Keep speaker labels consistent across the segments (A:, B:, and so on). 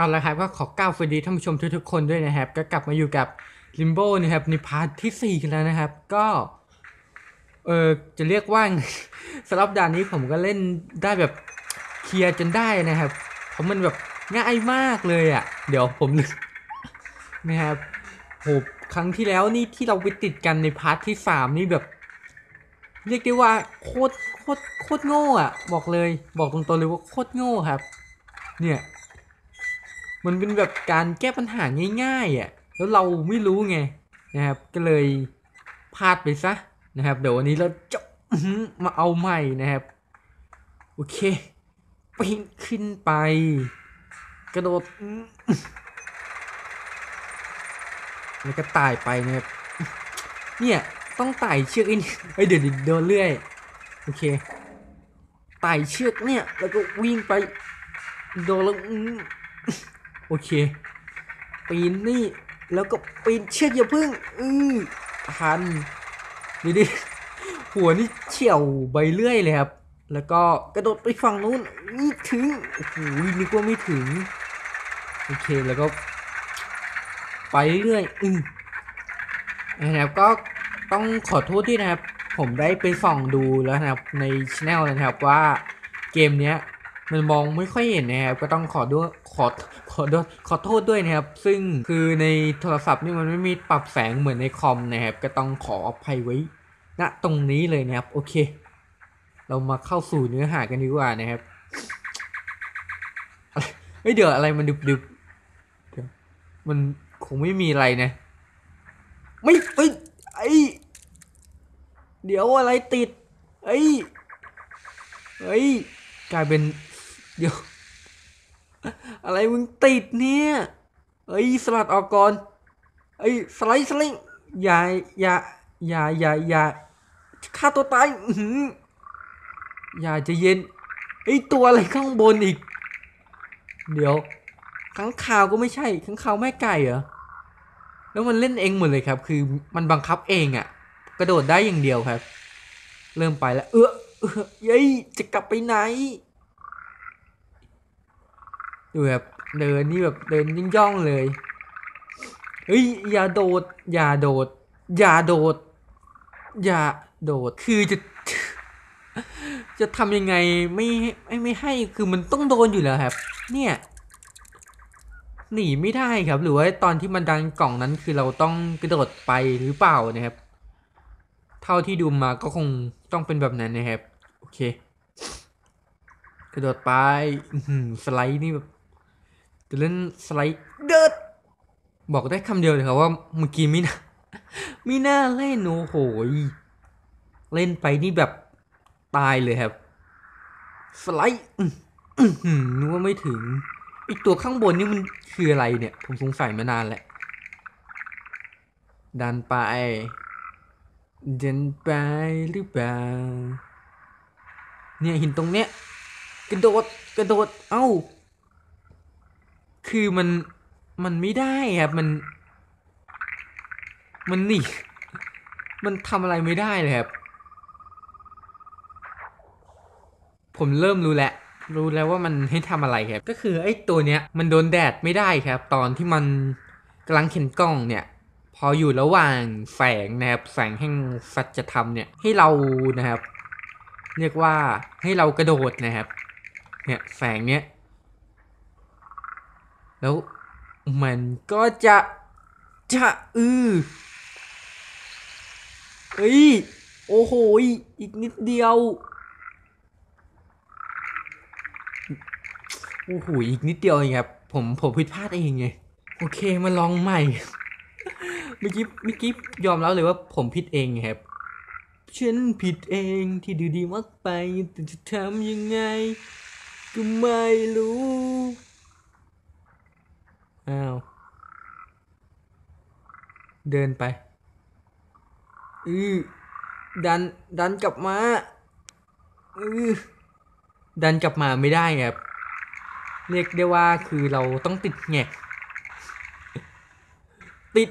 A: เอาละครับก็ขอก้าวสวัสดีท่านผู้ชมทุกๆคนด้วยนะครับ ก็กลับมาอยู่กับลิมโบนะครับในพาร์ทที่4กันแล้วนะครับ ก็เออจะเรียกว่าสำหรับด่านนี้ผมก็เล่นได้แบบเคลียร์จนได้นะครับ เพราะมันแบบง่ายมากเลยอะ่ะ เดี๋ยวผมนะครับโหครั้งที่แล้วนี่ที่เราไปติดกันในพาร์ทที่3นี่แบบ เรียกได้ว่าโคตรโคตรโคตรโง่อะ่ะ บอกเลย บอกตรงๆเลยว่าโคตรโง่ครับ เนี่ย มันเป็นแบบการแก้ปัญหาง่ายๆอะแล้วเราไม่รู้ไงนะครับก็เลยพลาดไปซะนะครับ เดี๋ยววันนี้เราจะมาเอาใหม่นะครับ โอเคปีนขึ้นไป กระโดดแล้วก็ตายไปนะครับ เนี่ยต้องไต่เชือกอ้นี่เฮ้ยเดี๋ยวเดี๋ยวโดนเลื่อย โอเคไต่เชือกเนี่ย แล้วก็วิ่งไป โดนแล้ว โอเค ปีนนี่แล้วก็ปีนเชือกอย่าพึ่งอือทันดูดิหัวนี่เฉี่ยวใบเลื่อยเลยครับ แล้วก็กระโดดไปฝั่งนู้นนี่ถึงโอ้โหนึกว่าไม่ถึงโอเคแล้วก็ ไปเรื่อยอือนะครับก็ต้องขอโทษที่นะครับ ผมได้ไปส่องดูแล้วนะครับในช anel นะครับว่าเกมเนี้ยมันมองไม่ค่อยเห็นนะครับก็ต้องขอด้วยขอ ขอขอโทษด้วยนะครับ ซึ่งคือในโทรศัพท์นี่มันไม่มีปรับแสงเหมือนในคอมนะครับ ก็ต้องขออภัยไว้ณตรงนี้เลยนะครับ โอเค เรามาเข้าสู่เนื้อหากันดีกว่านะครับไรเฮ้ยเดี๋ยวอะไรมันดึบดึบเดี๋ยวมันคงไม่มีอะไรนะ ไม่เอ้ยไอเดี๋ยวอะไรติด เอ้ยเอ้ยกลายเป็นเดี๋ยว อะไรมึงติดเนี่ยเอ้ยสลัดออกก่อนเอ้ยสไลด์สไลด์อย่าอย่าอย่าอย่าอย่าฆ่าตัวตายอืออย่าจะเย็นไอ้ตัวอะไรข้างบนอีก เดี๋ยวข้างข่าวก็ไม่ใช่ข้างข่าวแม่ไก่เหรอแล้วมันเล่นเองหมดเลยครับ คือมันบังคับเองอะ่ะ กระโดดได้อย่างเดียวครับ เริ่มไปแล้ว เออเออเย้ยจะกลับไปไหน ดูแบบเดินนี่แบบเดินยิ่งย่องเลยเฮ้ยอย่าโดด อย่าโดด อย่าโดด อย่าโดด คือจะ จะทำยังไงไม่ไม่ไม่ให้คือมันต้องโดนอยู่แล้วครับ เนี่ยหนีไม่ได้ครับ หรือว่าตอนที่มันดันกล่องนั้นคือเราต้องกระโดดไปหรือเปล่านะครับ เท่าที่ดูมาก็คงต้องเป็นแบบนั้นนะครับ โอเค กระโดดไปสไลด์นี่แบบ จะเล่นสไลด์เดิดบอกได้คำเดียวเลยครับว่าเมื่อกี้ไม่น่าไม่น่าเล่นโอ้โหยเล่นไปนี่แบบตายเลยครับ สไลด์อื้ออื้อหือนึกว่าไม่ถึง อีกตัวข้างบนนี่มันคืออะไรเนี่ย ผมสงสัยมานานแหละดันไปเดินไปหรือเปล่าเนี่ยหินตรงเนี้ยกระโดดกระโดดเอ้า คือมันมันไม่ได้ครับมัน มันนี่ มันทำอะไรไม่ได้เลยครับ ผมเริ่มรู้แล้วรู้แล้วว่ามันให้ทำอะไรครับ ก็คือไอ้ตัวเนี้ยมันโดนแดดไม่ได้ครับ ตอนที่มันกำลังเข็นกล้องเนี่ย พออยู่ระหว่างแสงนะครับแสงแห่งสัจธรรมเนี่ยให้เรานะครับ เรียกว่าให้เรากระโดดนะครับ เนี่ยแสงเนี้ย แล้วมันก็จะจะอือเฮ้ย โอ้โห อีกนิดเดียว โอ้โห อีกนิดเดียวเองครับ ผมผมผิดพลาดเองไง โอเค มาลองใหม่ เมื่อกี้เมื่อกี้ยอมแล้วเลยว่าผมผิดเองไงครับ ฉันผิดเองที่ดูดีมากไปแต่จะทำยังไง ก็ไม่รู้ อ้าว เดินไป อือดัน ดันกลับมา อือดันกลับมาไม่ได้ครับ เรียกได้ว่าคือเราต้องติดแงก ติด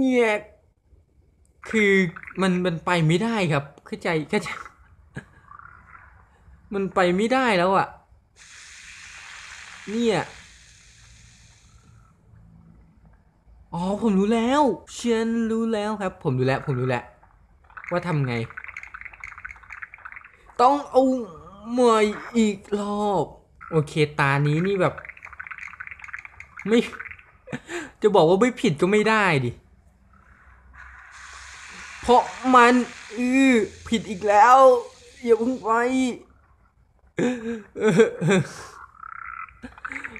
A: แงก คือมันมันไปไม่ได้ครับ เข้าใจเข้าใจ มันไปไม่ได้แล้วอะ่ะ เนี่ย อ๋อผมรู้แล้วฉันรู้แล้วครับ ผมรู้แล้วผมรู้แล้วว่าทำไง ต้องเอาใหม่อีกรอบ โอเคตานี้นี่แบบ ไม่ จะบอกว่าไม่ผิดก็ไม่ได้ดิ เพราะมันอือผิดอีกแล้ว อย่าพิ่งไป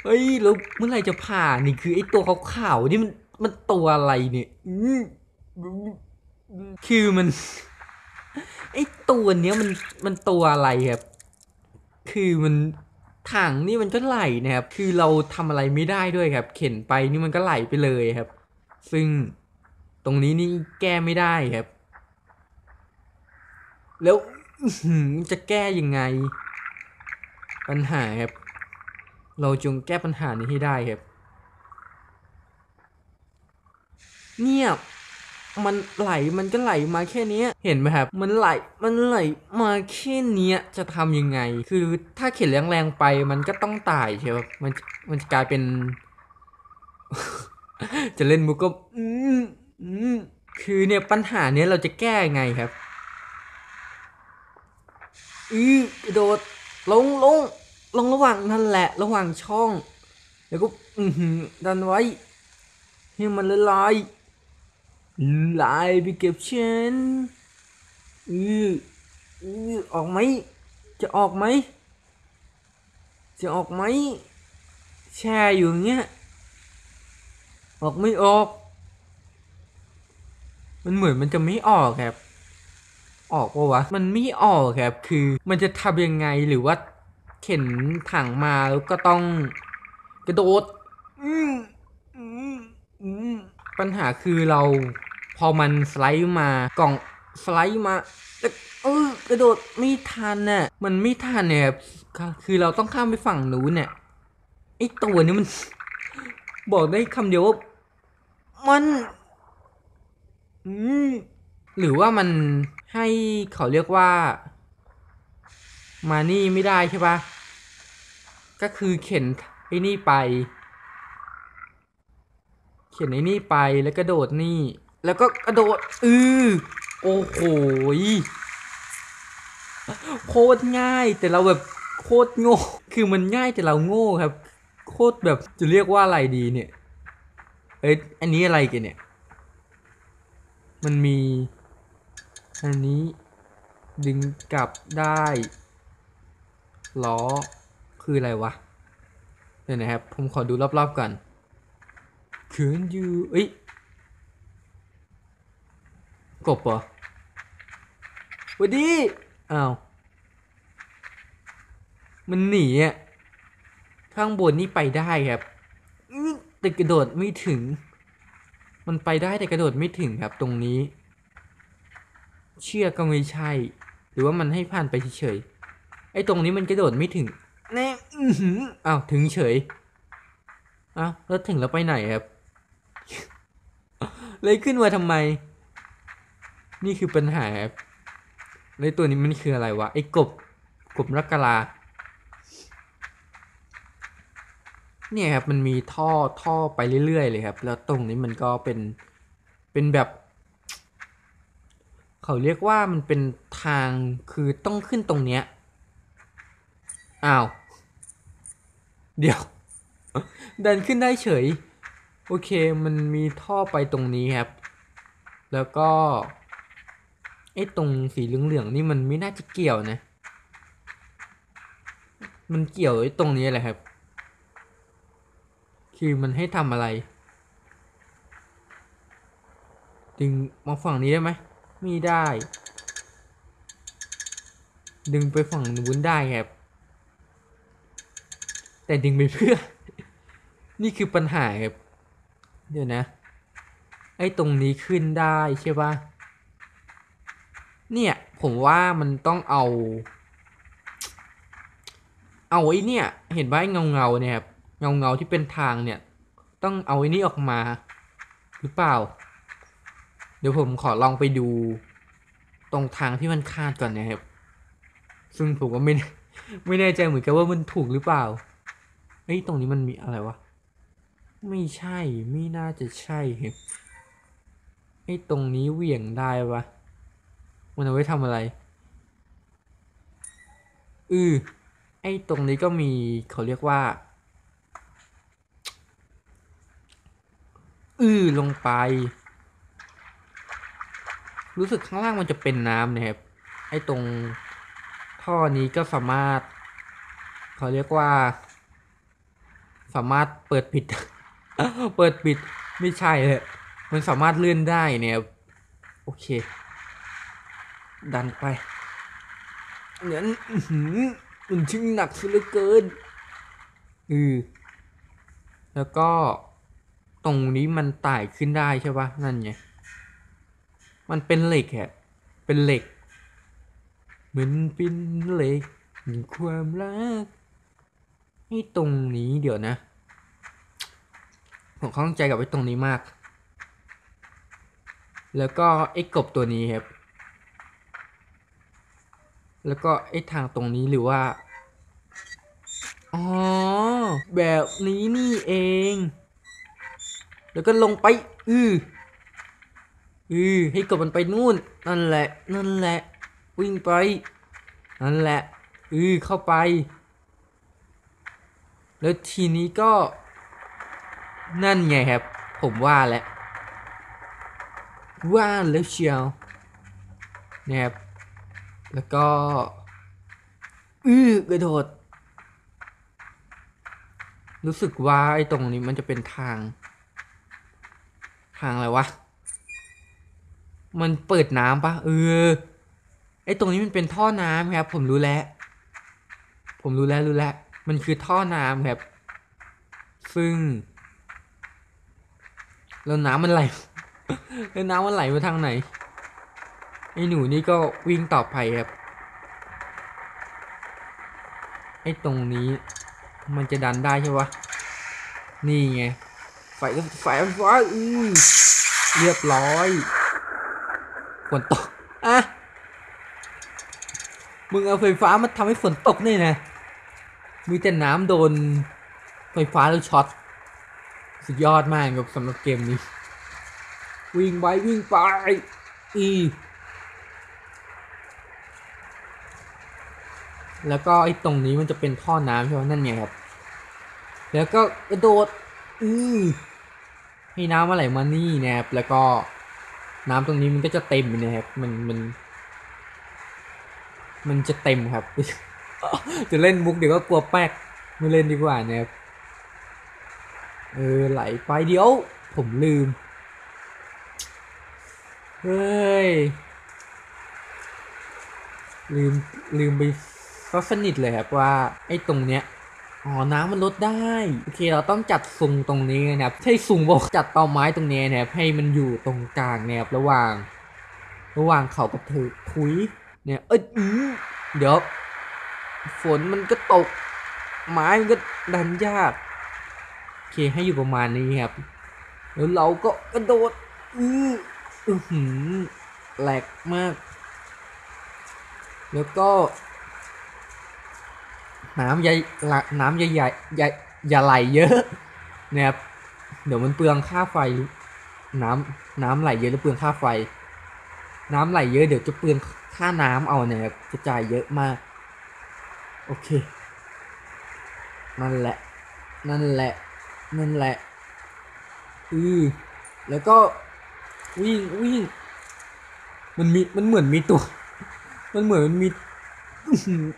A: เฮ้ยแล้วเมื่อไหร่จะผ่านนี่คือไอ้ตัวขาวๆนี่มัน มันตัวอะไรเนี่ยคือมันไอตัวเนี้ยมันมันตัวอะไรครับ คือมันถังนี่มันก็ไหลนะครับ คือเราทำอะไรไม่ได้ด้วยครับ เข็นไปนี่มันก็ไหลไปเลยครับ ซึ่งตรงนี้นี่แก้ไม่ได้ครับ แล้วจะแก้ยังไง ปัญหาครับ เราจงแก้ปัญหานี้ให้ได้ครับ เนี่ยมันไหลมันก็ไหลมาแค่นี้เห็นไหมครับ มันไหลมันไหลมาแค่นี้จะทำยังไง คือถ้าเข็นแรงๆไปมันก็ต้องตายใช่ไหมมันมันจะกลายเป็น จะเล่นมุกก็อืมอืมคือเนี่ยปัญหาเนี้ยเราจะแก้ยังไงครับอือกระโดดลงลงลงระหว่างนั่นแหละ ระหว่างช่อง แล้วก็อือดันไว้ให้มันละลาย ลายไปเก็บฉันอืออือออกไหม จะออกไหม จะออกไหม แช่อยู่อย่างเงี้ย ออกไม่ออก มันเหมือนมันจะไม่ออกครับ ออกปะวะ มันไม่ออกครับ คือมันจะทำยังไงหรือว่า เข็นถังมาแล้วก็ต้องกระโดด อืมอืมอืมปัญหาคือเรา พอมันสไลด์มากล่องสไลด์มาแต่เออกระโดดไม่ทันน่ะมันไม่ทันเนี่ยครับคือเราต้องข้ามไปฝั่งนู้นเนี่ยไอตัวนี้มัน บอกได้คำเดียวว่ามันมหรือว่ามันให้เขาเรียกว่า มานี่ไม่ได้ใช่ปะก็คือเข็นไอ้นี่ไป เข็นไอ้นี่ไปแล้วกระโดดนี่ แล้วก็กระโดด อือโอ้โหโคตรง่ายแต่เราแบบโคตรโง่ คือมันง่ายแต่เราโง่ครับ โคตรแบบจะเรียกว่าอะไรดีเนี่ย เอ้ยอันนี้อะไรกันเนี่ย มันมี อันนี้ ดึงกลับได้ล้อคืออะไรวะเดี๋ยวนะครับ ผมขอดูรอบๆก่อนคืนอยู่เอ้ย กบเหรอหวัสดีอ้าวมันหนีอะข้างบนนี่ไปได้ครับอื้อแต่กระโดดไม่ถึง มันไปได้แต่กระโดดไม่ถึงครับตรงนี้ เชือกก็ไม่ใช่ หรือว่ามันให้ผ่านไปเฉยๆไอ้ตรงนี้มันกระโดดไม่ถึงแน่อื้อหืออ้าวถึงเฉยอ้าวแล้วถึงแล้วไปไหนครับ เลยขึ้นมาทำไม นี่คือปัญหาครับแล้วตัวนี้มันคืออะไรวะไอ้กบกบรักกะลาเนี่ยครับมันมีท่อท่อไปเรื่อยๆเลยครับ แล้วตรงนี้มันก็เป็นเป็นแบบ เขาเรียกว่ามันเป็นทางคือต้องขึ้นตรงเนี้ยอ้าว เดี๋ยวเดินขึ้นได้เฉย โอเคมันมีท่อไปตรงนี้ครับ แล้วก็ ไอ้ตรงสีเหลืองๆนี่มันไม่น่าจะเกี่ยวนะ มันเกี่ยวไอ้ตรงนี้แหละครับ คือมันให้ทำอะไร ดึงมาฝั่งนี้ได้ไหมไม่ได้ ดึงไปฝั่งนู้นได้ครับ แต่ดึงไปเพื่อ นี่คือปัญหาครับ เดี๋ยวนะ ไอ้ตรงนี้ขึ้นได้ใช่ปะ เนี่ยผมว่ามันต้องเอา เอาไอ้เนี่ย เห็นว่าเงาเงาเนี่ยครับเงาเงาที่เป็นทางเนี่ย ต้องเอาไอ้นี่ออกมา หรือเปล่า เดี๋ยวผมขอลองไปดู ตรงทางที่มันคาดก่อนนะครับ ซึ่งผมก็ไม่ไม่แน่ใจเหมือนกันว่ามันถูกหรือเปล่าเอ้ยตรงนี้มันมีอะไรวะ ไม่ใช่ไม่น่าจะใช่ไอ้ตรงนี้เหวี่ยงได้ปะ มันเอาไว้ทำอะไร อือไอ้ตรงนี้ก็มีเขาเรียกว่า อือลงไป รู้สึกข้างล่างมันจะเป็นน้ำนะครับ ไอ้ตรงท่อนี้ก็สามารถ เขาเรียกว่า สามารถเปิดปิด เปิดปิดไม่ใช่เลยมันสามารถเลื่อนได้เนี่ย โอเค ดันไปงั้นอื้อหือมันชิงหนักซะเหลือเกินอือแล้วก็ตรงนี้มันไต่ขึ้นได้ใช่ปะนั่นไงมันเป็นเหล็กแฮะเป็นเหล็กมันเป็นเหล็กมีความรักให้ตรงนี้เดี๋ยวนะ ผมข้องใจกับไอ้ตรงนี้มาก แล้วก็ไอ้กบตัวนี้ครับ แล้วก็ไอ้ทางตรงนี้หรือว่า อ๋อ แบบนี้นี่เอง แล้วก็ลงไป อืออือให้กบมันไปนู่น นั่นแหละ นั่นแหละ วิ่งไป นั่นแหละ อือเข้าไป แล้วทีนี้ก็ นั่นไงครับ ผมว่าแหล้วว่าแล้วเชียวนะครับ แล้วก็อื้อกระโดด รู้สึกว่าไอ้ตรงนี้มันจะเป็นทาง ทางอะไรวะ มันเปิดน้ำปะเออ ไอ้ตรงนี้มันเป็นท่อน้ำครับ ผมรู้แล้ว ผมรู้แล้วรู้แล้ว มันคือท่อน้ำครับ ซึ่ง แล้วน้ำมันไหลแล้วน้ำมันไหลมาทางไหน ไอ้หนูนี่ก็วิ่งต่อไปครับไอ้ตรงนี้มันจะดันได้ใช่ปะนี่ไงไฟไฟฟ้าอือเรียบร้อยฝนตกอะมึงเอาไฟฟ้ามาทำให้ฝนตกนี่นะมีแต่น้ำโดนไฟฟ้าแล้วช็อตสุดยอดมากครับสำหรับเกมนี้ วิ่งไปวิ่งไปอี แล้วก็ไอ้ตรงนี้มันจะเป็นท่อน้ำใช่ไหมนั่นไงครับ แล้วก็กระโดดอือให้น้ำมาไหลมานี่นะครับ แล้วก็น้ำตรงนี้มันก็จะเต็มนะครับ มันมัน มันจะเต็มครับ จะเล่นมุกเดี๋ยวก็กลัวแป๊กไม่เล่นดีกว่านะครับเออไหลไปเดี๋ยว ผมลืม เฮ้ย ลืมลืมไป ก็สนิทเลยครับว่าไอ้ตรงเนี้ยอ๋อ น้ำมันลดได้ โอเค เราต้องจัดซุงตรงนี้นะครับ ใช่ซุงบอกจัดตอไม้ตรงนี้นะครับ ให้มันอยู่ตรงกลางนะครับ ระหว่าง ระหว่างเขากับเธอคุย เนี่ย เอ้ยอื้อเดี๋ยว ฝนมันก็ตก ไม้มันก็ดันยาก โอเค ให้อยู่ประมาณนี้ครับ แล้วเราก็กระโดด อื้ออือหือแหลกมาก แล้วก็ น้ำอย่น้ำอย่าอย่าอย่าอย่าไหลเยอะนะครับเดี๋ยวมันเปลืองค่าไฟ น้ำน้ำไหลเยอะแล้วเปลืองค่าไฟ น้ำไหลเยอะเดี๋ยวจะเปลืองค่าน้ำเอาเนี่ยจะจ่ายเยอะมาก โอเค นั่นแหละ นั่นแหละ นั่นแหละอือแล้วก็วิ่งวิ่งมันมีมันเหมือนมีตัว มันเหมือนมันมี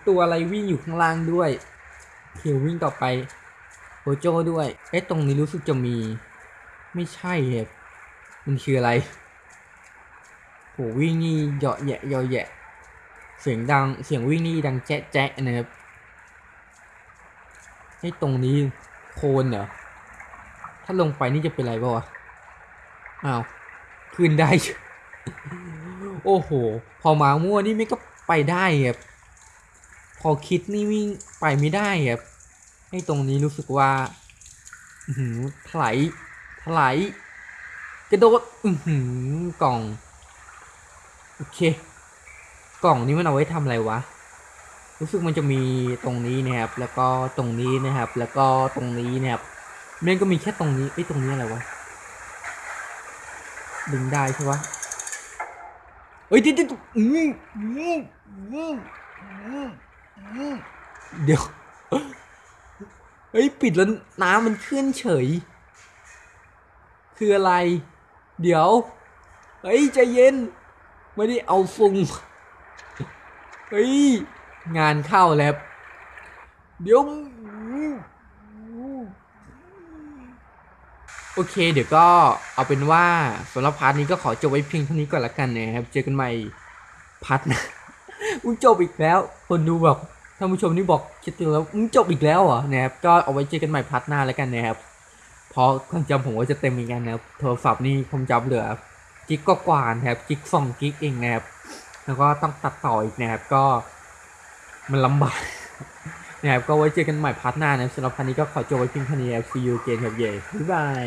A: ตัวอะไรวิ่งอยู่ข้างล่างด้วยเขียววิ่งต่อไปโอโจด้วย เอ๊ะตรงนี้รู้สึกจะมี ไม่ใช่ครับมันคืออะไรโหวิ่งนี่เหยาะแยะเหยาะแยะ เสียงดังเสียงวิ่งนี่ดังแจ๊ะแจ๊ะนะครับไอ้ตรงนี้โคนเหรอ ถ้าลงไปนี่จะเป็นไรบ้าวะอ้าวขึ้นได้ โอ้โห พอมามั่วนี่ไม่ก็ไปได้ครับ พอคิดนี่วิ่งไปไม่ได้ครับไอ้ตรงนี้รู้สึกว่าหืถลายถลายกระโดดอือหือกล่อง โอเค กล่องนี้มันเอาไว้ทำอะไรวะ รู้สึกมันจะมีตรงนี้นะครับ แล้วก็ตรงนี้นะครับ แล้วก็ตรงนี้นะครับแม่งก็มีแค่ตรงนี้ไอ้ตรงนี้อะไรวะดึงได้ใช่ปะเฮ้ยเดี๋ยวเดี๋ยวอืมอืมอืมอืม เดี๋ยวเฮ้ยปิดแล้วน้ำมันขึ้นเฉย คืออะไร เดี๋ยวเฮ้ยใจเย็น ไม่ได้เอาฟุงเฮ้ยงานเข้าแล้ว เดี๋ยวโอเค เดี๋ยวก็เอาเป็นว่าสำหรับพาร์ทนี้ก็ขอจบไว้เพียงเท่านี้ก่อนละกันนะครับ เจอกันใหม่พาร์ทหนะ มึงจบอีกแล้ว คนดูแบบท่านผู้ชมนี่บอกคิดถึงแล้วมึงจบอีกแล้วเหรอนะครับก็เอาไว้เจอกันใหม่พาร์ทหน้าแล้วกันนะครับเพราะความจำผมว่าจะเต็มอีกแล้วนะครับโทรศัพท์นี่ผมจำเหลือกิกก็กว่านะครับกิกสองกิกเองนะครับแล้วก็ต้องตัดต่ออีกนะครับก็มันลำบากนะครับก็ไว้เจอกันใหม่พาร์ทหน้านะสำหรับพันนี้ก็ขอจบไว้เพียงเท่านี้ครับ see you again ครับเย่บ๊ายบาย